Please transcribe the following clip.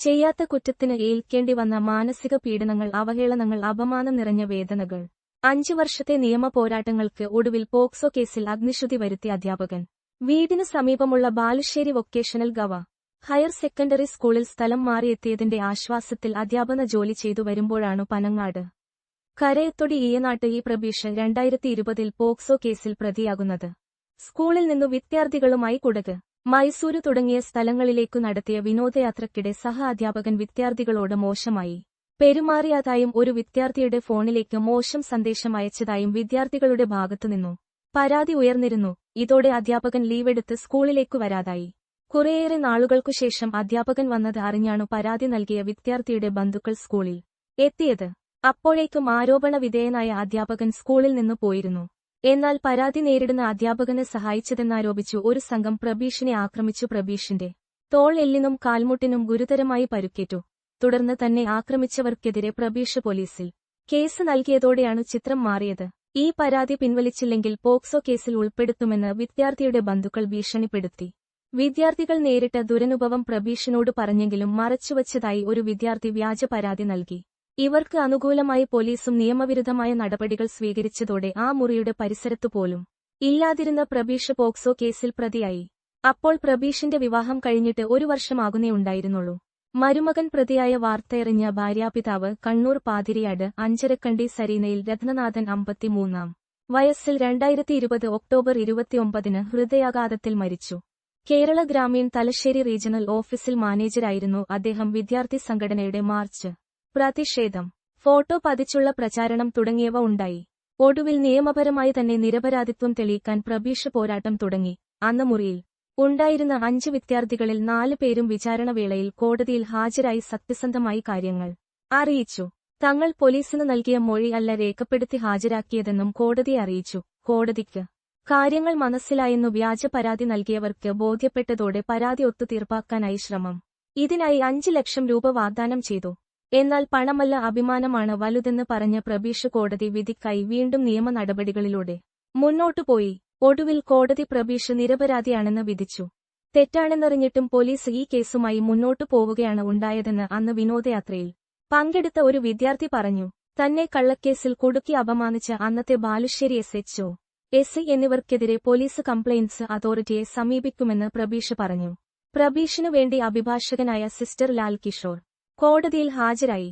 ചെയ്യാത്ത കുറ്റത്തിന് ഏൽക്കേണ്ടി വന്ന മാനസിക പീഡനങ്ങൾ അവഹേളനങ്ങൾ അപമാനം നിറഞ്ഞ വേദനകൾ. അഞ്ചു വർഷത്തെ നിയമ പോരാട്ടങ്ങൾക്ക് ഒടുവിൽ പോക്സോ കേസിൽ അഗ്നിശുതി വരുത്തിയ അധ്യാപകൻ. വീടിനു സമീപമുള്ള ബാലുശ്ശേരി വൊക്കേഷണൽ ഗവ. ഹയർ സെക്കൻഡറി സ്കൂളിൽ സ്ഥലം മാറിയെത്തിയതിന്റെ ആശ്വാസത്തിൽ അധ്യാപന ജോലി ചെയ്തു വരുമ്പോഴാണു പനങ്ങാട്. കരയത്തൊടി ഈയനാട്ട് ഈ പ്രഭീഷൻ രണ്ടായിരത്തി ഇരുപതിൽ പോക്സോ കേസിൽ പ്രതിയാകുന്നത്. സ്കൂളിൽ നിന്നു വിദ്യാർത്ഥികളുമായി കുടക്. മൈസൂരു തുടങ്ങിയ സ്ഥലങ്ങളിലേക്കു നടത്തിയ വിനോദയാത്രക്കിടെ സഹ അധ്യാപകൻ വിദ്യാർത്ഥികളോട് മോശമായി. പെരുമാറിയതായും ഒരു വിദ്യാർത്ഥിയുടെ ഫോണിലേക്ക് മോശം സന്ദേശം അയച്ചതായും വിദ്യാർത്ഥികളുടെ ഭാഗത്തുനിന്നു പരാതി ഉയർന്നിരുന്നു. ഇതോടെ അധ്യാപകൻ ലീവെടുത്ത് സ്കൂളിലേക്കു വരാതായി. കുറേയേറെ നാളുകൾക്കു ശേഷം അധ്യാപകൻ വന്നത് അറിഞ്ഞാണു പരാതി നൽകിയ വിദ്യാർത്ഥിയുടെ ബന്ധുക്കൾ സ്കൂളിൽ എത്തിയത്. അപ്പോഴേക്കും ആരോപണ വിധേയനായ അധ്യാപകൻ സ്കൂളിൽ നിന്നു പോയിരുന്നു. എന്നാൽ പരാതി നേരിടുന്ന അധ്യാപകനെ സഹായിച്ചതെന്നാരോപിച്ചു ഒരു സംഘം പ്രബീഷിനെ ആക്രമിച്ചു. പ്രബീഷിന്റെ തോൾ എല്ലിനും കാൽമുട്ടിനും ഗുരുതരമായി പരുക്കേറ്റു. തുടർന്ന് തന്നെ ആക്രമിച്ചവർക്കെതിരെ പ്രബീഷ് പോലീസിൽ കേസ് നൽകിയതോടെയാണ് ചിത്രം മാറിയത്. ഈ പരാതി പിൻവലിച്ചില്ലെങ്കിൽ പോക്സോ കേസിൽ ഉൾപ്പെടുത്തുമെന്ന് വിദ്യാർത്ഥിയുടെ ബന്ധുക്കൾ ഭീഷണിപ്പെടുത്തി. വിദ്യാർത്ഥികൾ നേരിട്ട ദുരനുഭവം പ്രബീഷിനോട് പറഞ്ഞെങ്കിലും മറച്ചുവച്ചതായി ഒരു വിദ്യാർത്ഥി വ്യാജ പരാതി നൽകി. ഇവർക്ക് അനുകൂലമായി പോലീസും നിയമവിരുദ്ധമായ നടപടികൾ സ്വീകരിച്ചതോടെ ആ മുറിയുടെ പരിസരത്തു പോലും ഇല്ലാതിരുന്ന പ്രബീഷ് പോക്സോ കേസിൽ പ്രതിയായി. അപ്പോൾ പ്രബീഷിന്റെ വിവാഹം കഴിഞ്ഞിട്ട് ഒരു വർഷമാകുന്നേ ഉണ്ടായിരുന്നുള്ളൂ. മരുമകൻ പ്രതിയായ വാർത്തയെറിഞ്ഞ ഭാര്യാപിതാവ് കണ്ണൂർ പാതിരിയാട് അഞ്ചരക്കണ്ടി സരീനയിൽ രത്നനാഥൻ അമ്പത്തിമൂന്നാം വയസ്സിൽ രണ്ടായിരത്തി ഇരുപത് ഒക്ടോബർ ഇരുപത്തിയൊമ്പതിന് ഹൃദയാഘാതത്തിൽ മരിച്ചു. കേരള ഗ്രാമീൺ തലശ്ശേരി റീജിയണൽ ഓഫീസിൽ മാനേജരായിരുന്നു അദ്ദേഹം വിദ്യാർത്ഥി സംഘടനയുടെ മാർച്ച് പ്രതിഷേധം. ഫോട്ടോ പതിച്ചുള്ള പ്രചാരണം തുടങ്ങിയവ ഉണ്ടായി. ഒടുവിൽ നിയമപരമായി തന്നെ നിരപരാധിത്വം തെളിയിക്കാൻ പ്രബീഷ് പോരാട്ടം തുടങ്ങി. അന്ന് മുറിയിൽ ഉണ്ടായിരുന്ന അഞ്ച് വിദ്യാർത്ഥികളിൽ നാല് പേരും വിചാരണവേളയിൽ കോടതിയിൽ ഹാജരായി സത്യസന്ധമായി കാര്യങ്ങൾ അറിയിച്ചു. തങ്ങൾ പോലീസിന് നൽകിയ മൊഴി അല്ല രേഖപ്പെടുത്തി ഹാജരാക്കിയതെന്നും കോടതി അറിയിച്ചു. കോടതിക്ക് കാര്യങ്ങൾ മനസ്സിലായെന്നു വ്യാജ പരാതി നൽകിയവർക്ക് ബോധ്യപ്പെട്ടതോടെ പരാതി ഒത്തുതീർപ്പാക്കാനായി ശ്രമം. ഇതിനായി അഞ്ച് ലക്ഷം രൂപ വാഗ്ദാനം ചെയ്തു. എന്നാൽ പണമല്ല അഭിമാനമാണ് വലുതെന്ന് പറഞ്ഞ പ്രബീഷ് കോടതി വിധിക്കായി വീണ്ടും നിയമ നടപടികളിലൂടെ മുന്നോട്ടു പോയി. ഒടുവിൽ കോടതി പ്രബീഷ് നിരപരാധിയാണെന്ന് വിധിച്ചു. തെറ്റാണെന്നറിഞ്ഞിട്ടും പോലീസ് ഈ കേസുമായി മുന്നോട്ടു പോവുകയാണ് ഉണ്ടായതെന്ന് അന്ന് വിനോദയാത്രയിൽ പങ്കെടുത്ത ഒരു വിദ്യാർത്ഥി പറഞ്ഞു. തന്നെ കള്ളക്കേസിൽ കുടുക്കി അപമാനിച്ച അന്നത്തെ Balussery S. H. O. S. എന്നിവർക്കെതിരെ police complaints അതോറിറ്റിയെ സമീപിക്കുമെന്ന് പ്രബീഷ് പറഞ്ഞു. പ്രബീഷിനു വേണ്ടി അഭിഭാഷകനായ സിസ്റ്റർ ലാൽ കിഷോർ കോടതിയിൽ ഹാജരായി.